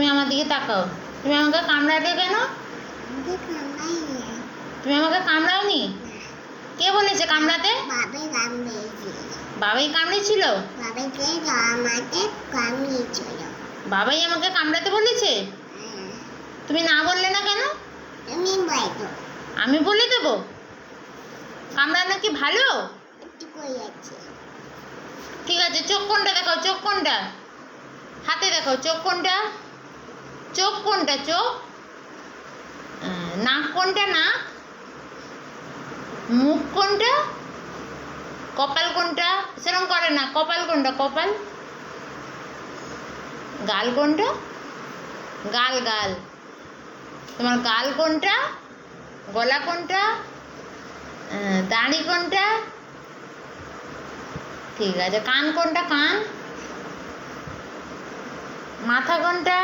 তুমি আমার দিকে তাকাও। তুমি আমাকে কামড়াবে কেন? তুমি আমাকে কামড়াওনি? কে বলেছে কামড়াতে? বাবাই কামড়েছিল। বাবাই আমাকে কামড়াতে বলেছে? তুমি না বললে না কেন? আমি বলে দেবো। কামড়ানো কি ভালো? ঠিক আছে, চোখ কোনটা দেখাও? চোখ কোনটা? হাতে দেখাও, চোখ কোনটা? কোনটা চোখ নাক কোনটা, নাক? মুখ কোনটা? কপাল কোনটা? সেরকম করে না, কপাল কোনটা, কপাল? গাল কোনটা? গাল গাল। তোমার গাল কোনটা? গলা কোনটা? দাড়ি কোনটা? ঠিক আছে, কান কোনটা, কান? মাথা কোনটা?